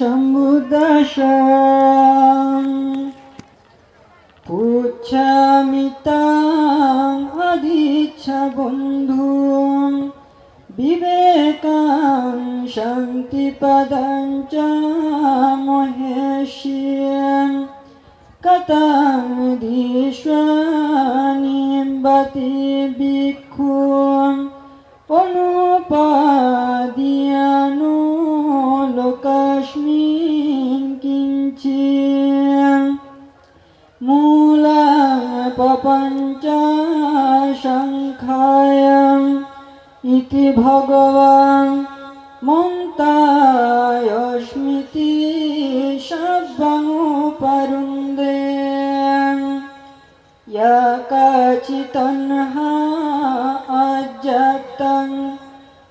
शम्भुदशा पुच्छामि ताम् विवेकां शान्तिपदं च महेश्यं कथा পপঞ্চ শঙ্খায়ম ইতি ভগবান মন্তায়স্মিতি সব্বমুপরুন্দে ইয়া কাচিতন্হা আজ্জাতং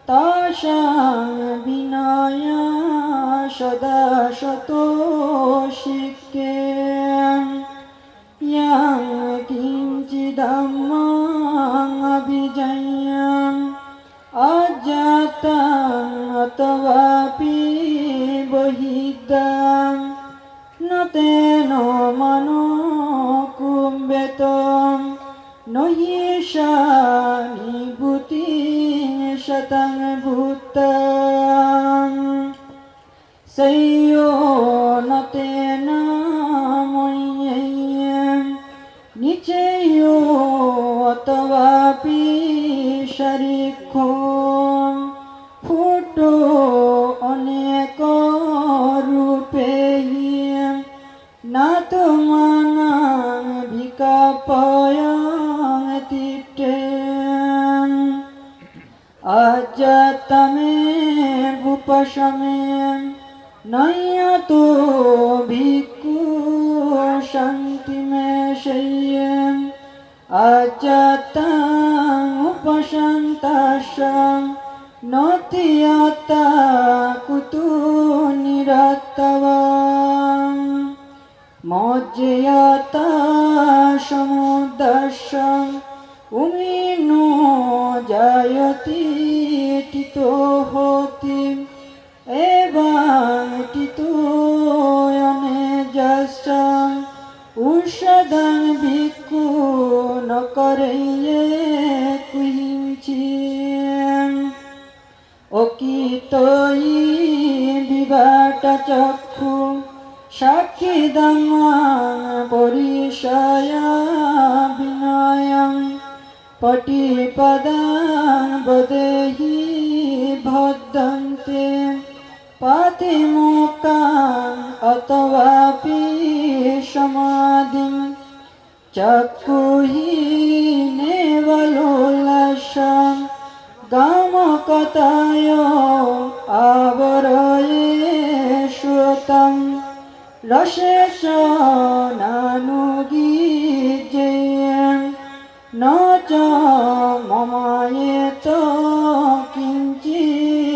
তাসাং বিনয়া সদা তবাপি বহিদাম নতে মন কুম্বেত নহিষানি ভূতি শতং ভূত সৈয় নতে নিচেয় তবাপি শরীর ভিকাপয়ং তিষ্ঠেম আজাতমে ভূপশমে নয়তো ভিক্ষু শান্তি মে শয়্যম আজাতাং উপশান্তাশাং নতিয়াতা কুতু নিরতবাং মজ্জয়তা সমুদর্শং উমিনো জায়তি টিতো হতি, এবং টিতোয়নে যশং উষদং ভিক্ষু নকরয়ে কুহিঞ্চিম অকিতয়ী বিবাট চক্ষু সাক্ষিদং পরিষয়া বিনয়ং পটিপদাং বদেহি ভদ্যন্তে। পাতিমুকাং অতবাপি সমাধিং চক্ষুহীনেবলোলাসং গামকতায় আবরয়ে শ্রুতং রসে চ নানুগীজেয়ং ন চ মমায়েত কিঞ্চিল্লোকাস্মিन्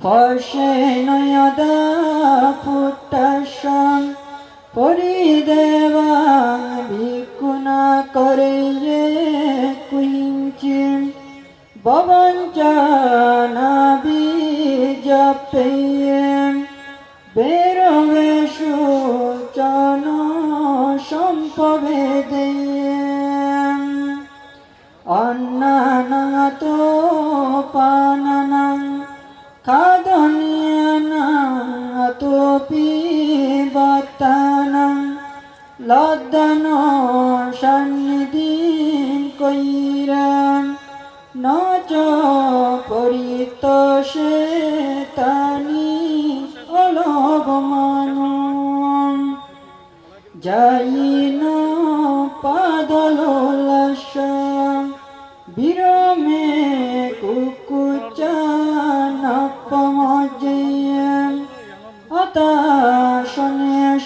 ফর্ষেণ যদা ফুট্টাসং পরিদেবাং ভিক্ষুনা করে কুঞ্চিম ববঞ্চনাবিজপেয়ম বেরবেশু পাননং খাদনীয়নাতোপি বত্তানং লদ্দন সন্নিধিং কৈরাম ন চ পরিতোষে তানি অলভমানম যাইন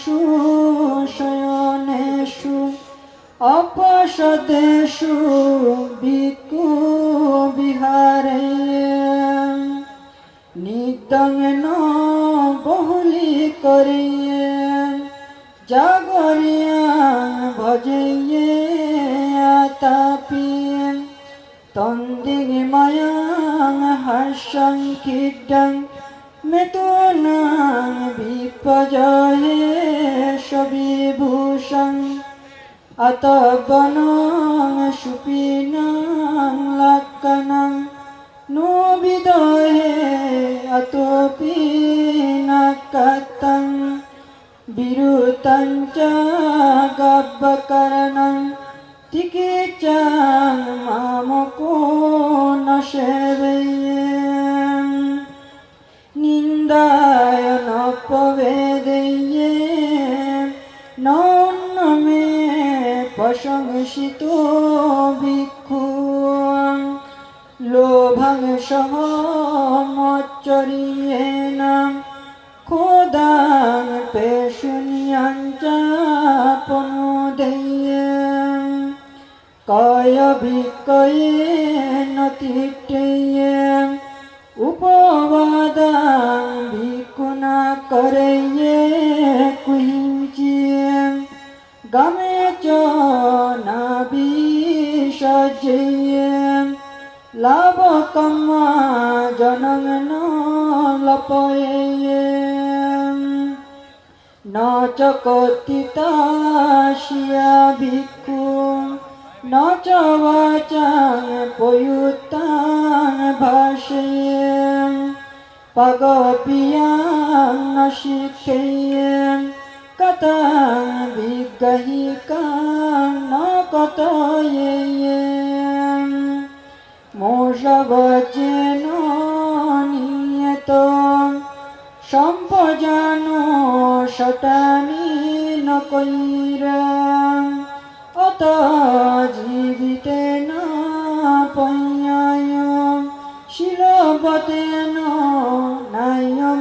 হতাশনেষু শয়নেষু অপসদেষু ভিক্ষু বিহারে। নিদঙ্গন বহুলি করিয়ে জাগরিয়া ভজিয়ে তাপিয়ে। তন্দিগ মায়াং হর্ষং খিডং মেতুনাং বিপজয়ে সবিভূষণ অত বন সবিভূষং আতবনং সুপিনং লাক্কানং নোবিদয়ে আতপিনাকাতং বিরুতং চ গব্বকরণং তিকিচাং মামকো নশেবেয়ং প্রশংসিত ভিক্ষু লোভং সহ মচ্চরিয়েন খোদাং পেশুনিয়াং চাপনুদয়ে কয় বিকয়ে নতিটেয়ে ভিকুনা করয়ে কুহিঞ্চিয়ে গমে চ নাবিসজয়ে লাভ কম্মা জনং ন লপয়ে ন চ কর্তিতাশিয়া ভিক্ষু ন চ বাচাং পয়ুতাং ন ন কতয়ে মোষবচেন নিয়ত সম্পজান শটানি নকৈর অত জীবিতে না পయ్যায় শিলবতেন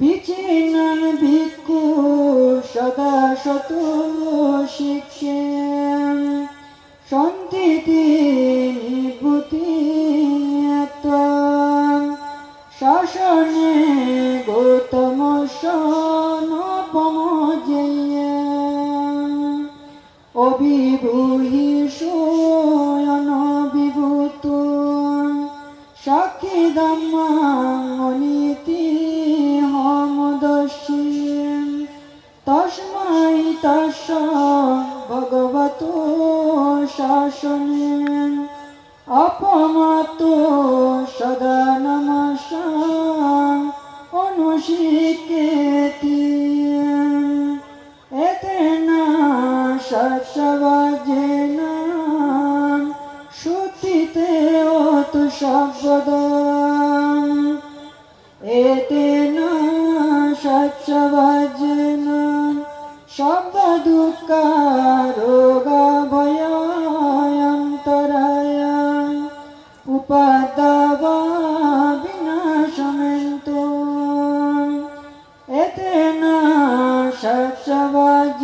বিচিন্নং ভিক্ষু সদা শত শিক্ষে। অপমত সদা নমস্কার অনুশিকেতি এতেন সৎসবাজেন শ্রুতিতে অত শব্দ এতেন সৎসবাজেন শব্দ прошедшего.